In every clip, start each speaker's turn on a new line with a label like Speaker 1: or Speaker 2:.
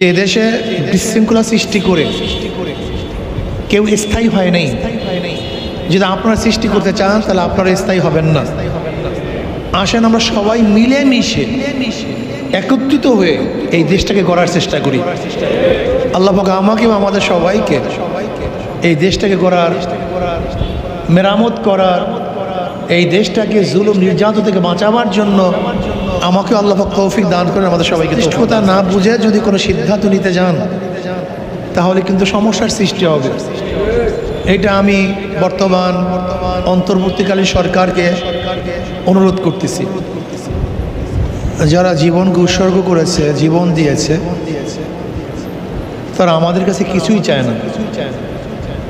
Speaker 1: যে বিশৃঙ্খলা সৃষ্টি করে কেউ স্থায়ী হয় নাই। যদি আপনারা সৃষ্টি করতে চান, তাহলে আপনারা স্থায়ী হবেন না। আসেন, আমরা সবাই মিলে মিশে একত্রিত হয়ে এই দেশটাকে গড়ার চেষ্টা করি। আল্লাহ পাক আমাকে আমাদের সবাইকে এই দেশটাকে গড়ার, মেরামত করার, এই দেশটাকে জুলুম, নির্যাতন থেকে বাঁচাবার জন্য আমাকে আল্লাহ পাক তৌফিক দান করেন আমাদের সবাইকে কথা না বুঝে যদি কোনো সিদ্ধান্ত নিতে যান তাহলে কিন্তু সমস্যার সৃষ্টি হবে। এটা আমি বর্তমান অন্তর্বর্তীকালীন সরকারকে অনুরোধ করতেছি। যারা জীবনকে উৎসর্গ করেছে জীবন দিয়েছে তারা আমাদের কাছে কিছুই চায় না।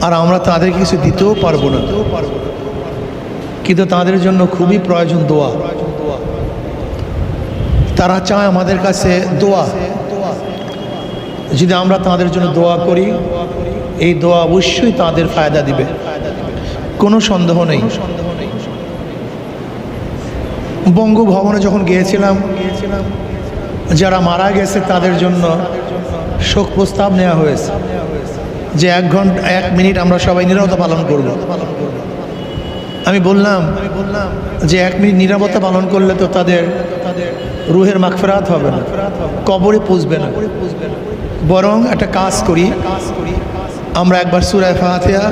Speaker 1: আর আমরা তাদের কিছু দিতেও পারব না। কিন্তু তাদের জন্য খুবই প্রয়োজন দোয়া। তারা চায় আমাদের কাছে দোয়া। যদি আমরা তাদের জন্য দোয়া করি, এই দোয়া অবশ্যই তাদের ফায়দা দিবে। কোনো সন্দেহ নেই। বঙ্গভবনে যখন গিয়েছিলাম, যারা মারা গেছে তাদের জন্য শোক প্রস্তাব নেওয়া হয়েছে যে এক ঘণ্টা, এক মিনিট আমরা সবাই নিরবতা পালন করব। আমি বললাম যে এক মিনিট নিরাপত্তা পালন করলে তো তাদের রুহের মাগফেরাত হবে না। কবরে পুষবে না। বরং একটা কাজ করি। আমরা একবার সুরায় ফাতিহা,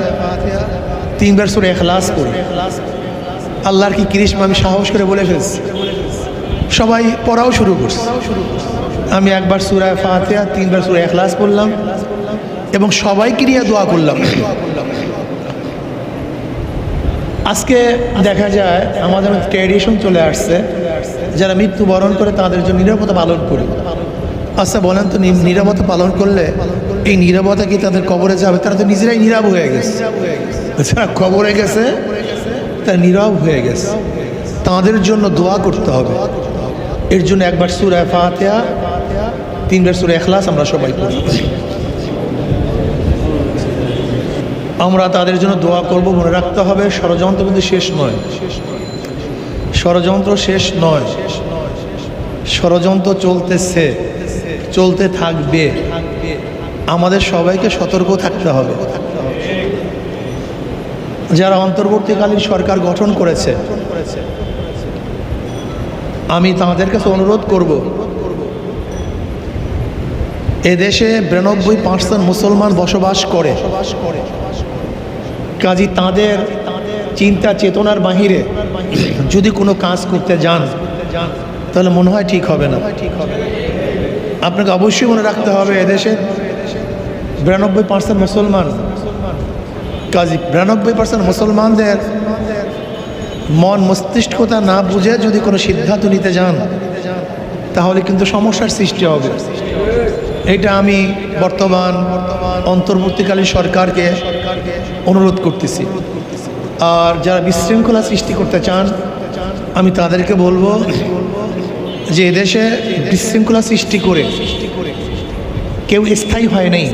Speaker 1: তিনবার সুরে এখলাস করি আল্লাহর কি কৃষ্ণ আমি সাহস করে বলে ফেলছি? সবাই পড়াও শুরু করছে। আমি একবার সুরায় ফাতিহা, তিনবার সুরে এখলাস পড়লাম এবং সবাইকে নিয়ে দোয়া করলাম। আজকে দেখা যায়, আমাদের ট্র্যাডিশন চলে আসছে। যারা মৃত্যুবরণ করে তাদের জন্য নিরাপত্তা পালন করি। আচ্ছা বলেন তো নিরাপত্তা পালন করলে এই নিরাপত্তা কি তাদের কবরে যাবে? তারা তো নিজেরাই নীরব হয়ে গেছে। যারা কবরে গেছে, তারা নীরব হয়ে গেছে। তাদের জন্য দোয়া করতে হবে। এর জন্য একবার সুরায় ফাতেহা, তিনবার সুরে এখলাস আমরা সবাই করি আমরা তাদের জন্য দোয়া করব, মনে রাখতে হবে, ষড়যন্ত্র কিন্তু শেষ নয় শেষ নয়। ষড়যন্ত্র শেষ নয়। ষড়যন্ত্র চলতেছে। চলতে থাকবে। আমাদের সবাইকে সতর্ক থাকতে হবে। যারা অন্তর্বর্তীকালীন সরকার গঠন করেছে, আমি তাদের কাছে অনুরোধ করব, এদেশে বিরানব্বই পার্সেন্ট মুসলমান বসবাস করে। কাজী তাদের চিন্তা চেতনার বাহিরে যদি কোনো কাজ করতে যান, তাহলে মনে হয় ঠিক হবে না। ঠিক হবে আপনাকে অবশ্যই মনে রাখতে হবে এদেশে বিরানব্বই পার্সেন্ট মুসলমান। কাজী, বিরানব্বই পার্সেন্ট মুসলমানদের মন মস্তিষ্কতা না বুঝে যদি কোনো সিদ্ধান্ত নিতে যান, তাহলে কিন্তু সমস্যার সৃষ্টি হবে। এটা আমি বর্তমান অন্তর্বর্তীকালীন সরকারকে অনুরোধ করতেছি। আর যারা বিশৃঙ্খলা সৃষ্টি করতে চান, আমি তাদেরকে বলব যে এদেশে বিশৃঙ্খলা সৃষ্টি করে কেউ স্থায়ী হয় নাই।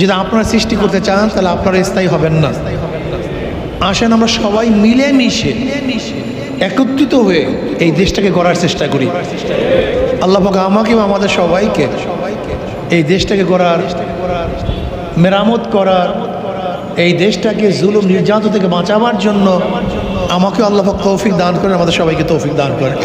Speaker 1: যদি আপনারা সৃষ্টি করতে চান, তাহলে আপনারা স্থায়ী হবেন না। আসেন, আমরা সবাই মিলে মিশে একত্রিত হয়ে এই দেশটাকে গড়ার চেষ্টা করি। আল্লাহ পাক আমাকে আমাদের সবাইকে এই দেশটাকে গড়ার, মেরামত করার এই দেশটাকে জুলুম নির্যাতন থেকে বাঁচাবার জন্য আমাকে আল্লাহ তৌফিক দান করেন, আমাদের সবাইকে তৌফিক দান করেন।